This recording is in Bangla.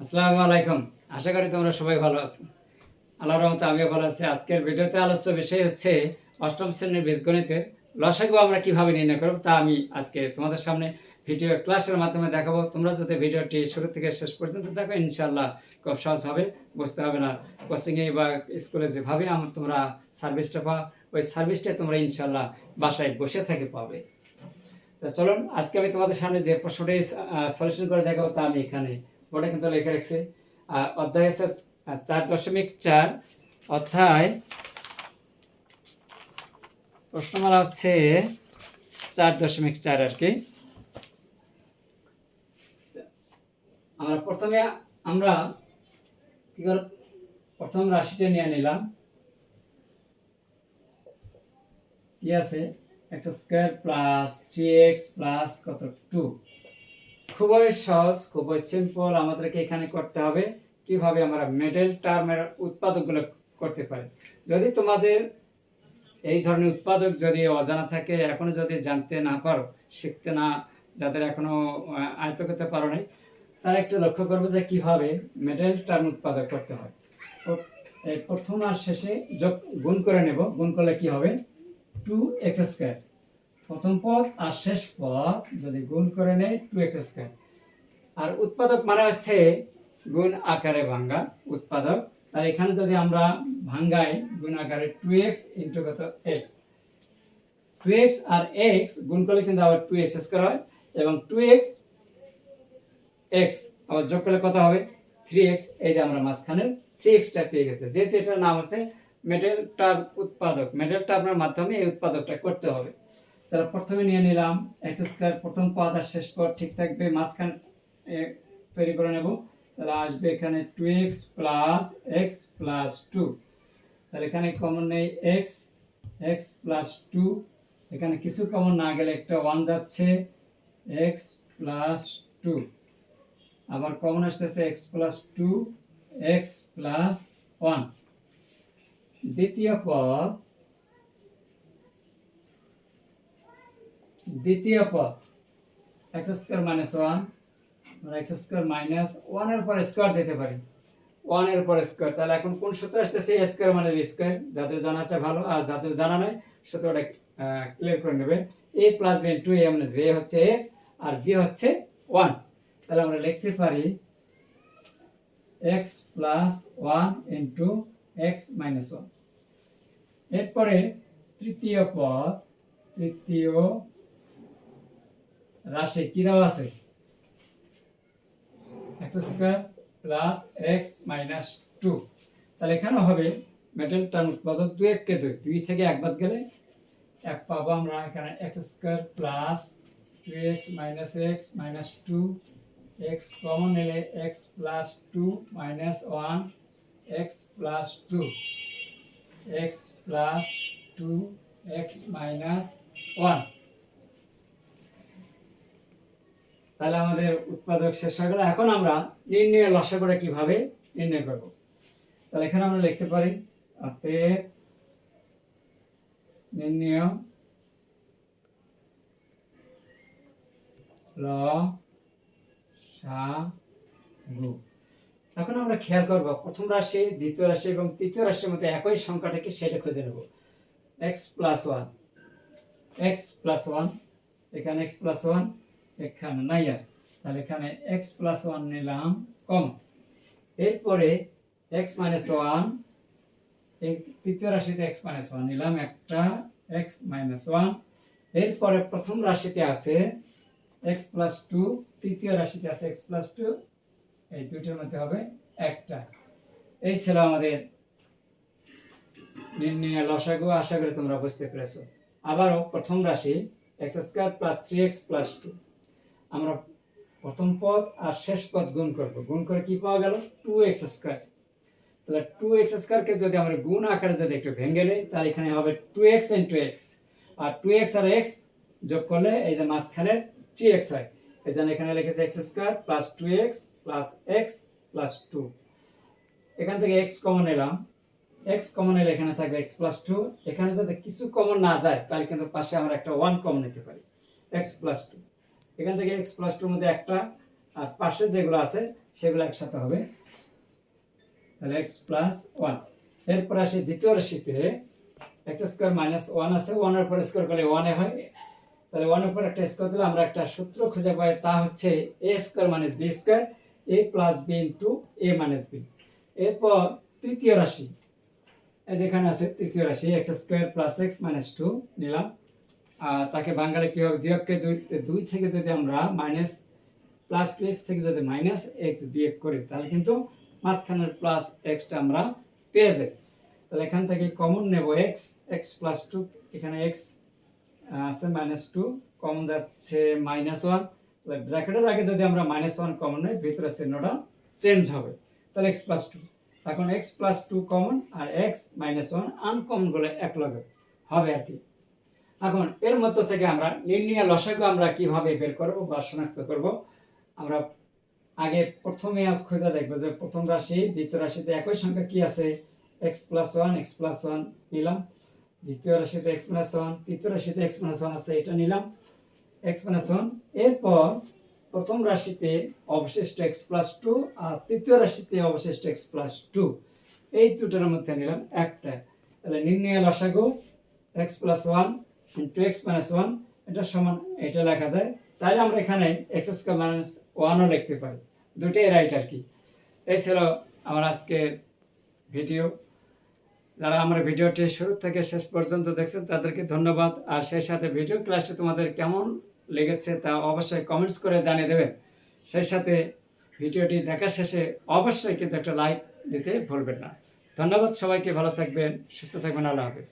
আসসালামু আলাইকুম। আশা করি তোমরা সবাই ভালো আছো। আল্লাহ রহমতে আমিও ভালো আছি। আজকের ভিডিওতে আলোচ্য বিষয় হচ্ছে অষ্টম শ্রেণির বীজগণিতের লসাগু আমরা কীভাবে নির্ণয় করব তা আমি আজকে তোমাদের সামনে ভিডিও ক্লাসের মাধ্যমে দেখাবো। তোমরা যদি ভিডিওটি শুরু থেকে শেষ পর্যন্ত দেখো ইনশাল্লাহ খুব সহজভাবে বুঝতে হবে না। কোচিংয়ে বা স্কুলে যেভাবে আমার তোমরা সার্ভিসটা পাও, ওই সার্ভিসটা তোমরা ইনশাল্লাহ বাসায় বসে থেকে পাবে। তো চলুন, আজকে আমি তোমাদের সামনে যে প্রশ্নটি সলিউশন করে দেখাবো তা আমি এখানে বোর্ডে কিন্তু লিখে রাখছি। আর অধ্যায় হচ্ছে চার দশমিক চার। অধ্যায় প্রশ্নমালা হচ্ছে চার দশমিক চার আর কি। আমরা প্রথমে, আমরা কি কর, প্রথম রাশিটা নিয়ে নিলাম। কি আছে? X square plus three X plus কত? টু। খুবই সহজ, খুবই সিম্পল আমাদেরকে এখানে করতে হবে কীভাবে আমরা মেডেল টার্মের উৎপাদকগুলো করতে পারি। যদি তোমাদের এই ধরনের উৎপাদক যদি অজানা থাকে, এখনও যদি জানতে না পারো, শিখতে না, যাদের এখনও আয়ত্ত করতে পারো নাই, তারা একটু লক্ষ্য করবে যে কীভাবে মেডেল টার্ম উৎপাদক করতে হয়। প্রথম আর শেষে যোগ, গুণ করে নেব। গুণ করলে কি হবে? টু এক্স স্কোয়ার প্রথম পদ আর শেষ পদ যদি গুণ করে নেয় টু এক্স স্কোয়ার আর উৎপাদক মানে হচ্ছে গুণ আকারে ভাঙ্গা উৎপাদক। আর এখানে যদি আমরা ভাঙ্গাই গুণ আকারে টু এক্স ইন্টু কত এক্স টু এক্স আর এক্স গুণ করলে কিন্তু আবার টু এক্স স্কোয়ার হয় এবং টু এক্স এক্স আবার যোগ করলে কত হবে? থ্রি এক্স এই যে আমরা মাঝখানে থ্রি এক্সটা পেয়ে গেছে। যেহেতু এটার নাম হচ্ছে মেডেল টার্ম উৎপাদক। মেডেল আপনার মাধ্যমে এই উৎপাদকটা করতে হবে। তাহলে প্রথমে নিয়ে নিলাম। এক্স স্কোয়ার প্রথম পদ আর শেষ পদ ঠিক থাকবে, মাঝখানে তৈরি করে নেব। তাহলে আসবে এখানে two X plus X plus two তাহলে এখানে কমন নেই এক্স এক্স প্লাস টু এখানে কিছু কমন না গেলে একটা ওয়ান যাচ্ছে এক্স প্লাস টু আবার কমন আসতেছে X plus two X plus one দ্বিতীয় পদ দ্বিতীয় পদ এক্স স্কোয়ার মাইনাস ওয়ান আমরা এক্স স্কোয়ার মাইনাস ওয়ানের পর স্কোয়ার দিতে পারি। ওয়ানের পর স্কোয়ার তাহলে এখন কোন সূত্র আসতেছে? স্কোয়ার মানে স্কোয়ার যাদের জানা আছে ভালো, আর যাদের জানা নাই, সূত্রটা ক্লিয়ার করে নেবে। A plus B two A minus B হচ্ছে এক্স আর বি হচ্ছে ওয়ান তাহলে আমরা লিখতে পারি X plus one into X minus one এরপরে তৃতীয় পদ, তৃতীয় রাশি কি দেওয়া আছে? X square plus X minus two তাহলে এখানে হবে মেটেল টার্ম উৎপাদক দুই এককে দুই। দুই থেকে এক বাদ গেলে এক পাবো আমরা এখানে X square plus two X minus X minus two X common নিলে X plus two minus one X plus two X plus two X minus one তাহলে আমাদের উৎপাদক শেষ হয়ে গেল। এখন আমরা নির্ণয় লসাগুটা কীভাবে নির্ণয় করব? তাহলে এখানে আমরা লিখতে পারি অতএব নির্ণয় ল এখন আমরা খেয়াল করব, প্রথম রাশি, দ্বিতীয় রাশি এবং তৃতীয় রাশির মধ্যে একই সংখ্যাটাকে সেটা খুঁজে নেব। X plus one X plus one এখানে এক্স প্লাস ওয়ান এখানে নাই আর। তাহলে এখানে এক্স প্লাস ওয়ান নিলাম কম এরপরে এক্স মাইনাস ওয়ান তৃতীয় রাশিতে এক্স মাইনাস ওয়ান নিলাম একটা এক্স মাইনাস ওয়ান এরপরে প্রথম রাশিতে আছে এক্স প্লাস টু তৃতীয় রাশিতে আছে এক্স প্লাস টু এই দুইটার মধ্যে হবে একটা। এই ছিল আমাদের নির্ণয় লসাগু, আশা করি তোমরা বুঝতে পেরেছ। আবারও প্রথম রাশি X square plus three X plus two আমরা প্রথম পদ আর শেষ পদ গুণ করব। গুণ করে কি পাওয়া গেল? টু এক্স স্কোয়ার তাহলে টু এক্স স্কোয়ারকে যদি আমরা গুণ আকারে যদি একটু ভেঙে নিই, তাহলে এখানে হবে টু এক্স ইন্টু এক্স আর টু এক্স আর এক্স যোগ করলে এই যে মাঝখানে থ্রি এক্স হয়। এই জন্য এখানে লিখেছে X square plus two X plus X plus two এখান থেকে এক্স কমন এলাম। এক্স কমন এলে এখানে থাকবে এক্স প্লাস টু এখানে যদি কিছু কমন না যায়, তাহলে কিন্তু পাশে আমরা একটা ওয়ান কমন নিতে পারি। এক্স প্লাস টু এখান থেকে এক্স প্লাস টুর মধ্যে একটা, আর পাশে যেগুলো আছে, সেগুলো একসাথে হবে। তাহলে এক্স প্লাস ওয়ান এরপর আসি দ্বিতীয় রাশিতে। এক্স স্কোয়ার মাইনাস ওয়ান আছে ওয়ানের উপর স্কোয়ার করলে ওয়ানে হয়। তাহলে ওয়ানের উপর একটা স্কোয়ার দিলে আমরা একটা সূত্র খুঁজে পাই, তা হচ্ছে A square minus B square A plus B into A minus B এরপর তৃতীয় রাশি। যেখানে আছে তৃতীয় রাশি X square plus X minus two নিলাম। তাকে বাঙালি কী হবে দুইকে দুই দুই থেকে যদি আমরা মাইনাস প্লাস টু এক্স থেকে যদি মাইনাস এক্স বিয়োগ করি, তাহলে কিন্তু মাঝখানের প্লাস এক্সটা আমরা পেয়ে যাই। তাহলে এখান থেকে কমন নেব এক্স এক্স প্লাস টু এখানে এক্স আছে মাইনাস টু কমন যাচ্ছে মাইনাস ওয়ান তাহলে ব্র্যাকেটের আগে যদি আমরা মাইনাস ওয়ান কমন নেই ভিতরে চিহ্নটা চেঞ্জ হবে। তাহলে এক্স প্লাস টু এখন এক্স প্লাস টু কমন আর এক্স মাইনাস ওয়ান আনকমনগুলো এক লগে হবে আর কি। এখন এর মধ্য থেকে আমরা নির্ণয় লসাগু আমরা কীভাবে বের করব বা শনাক্ত করব, আমরা আগে প্রথমে খোঁজা দেখব যে প্রথম রাশি, দ্বিতীয় রাশিতে একই সংখ্যা কি আছে? X plus one X plus one নিলাম। দ্বিতীয় রাশিতে এক্স মাইনাস ওয়ান তৃতীয় রাশিতে এক্স মাইনাস ওয়ান আছে, এটা নিলাম। এক্স মাইনাস ওয়ান এরপর প্রথম রাশিতে অবশিষ্ট এক্স প্লাস টু আর তৃতীয় রাশিতে অবশিষ্ট এক্স প্লাস টু এই দুটোর মধ্যে নিলাম একটা। তাহলে নির্ণয় লসাগু X plus one into X minus one এটা সমান, এটা লেখা যায়। চাইলে আমরা এখানে এক্স স্কোয়ার মাইনাস ওয়ানও লিখতে পারি। দুটোই রাইট আর কি। এই ছিল আমার আজকের ভিডিও যারা আমার ভিডিওটি শুরু থেকে শেষ পর্যন্ত দেখছেন, তাদেরকে ধন্যবাদ। আর সেই সাথে ভিডিও ক্লাসটি তোমাদের কেমন লেগেছে তা অবশ্যই কমেন্টস করে জানিয়ে দেবেন। সেই সাথে ভিডিওটি দেখা শেষে অবশ্যই কিন্তু একটা লাইক দিতে ভুলবেন না। ধন্যবাদ সবাইকে, ভালো থাকবেন, সুস্থ থাকবেন, আল্লাহ হাফিজ।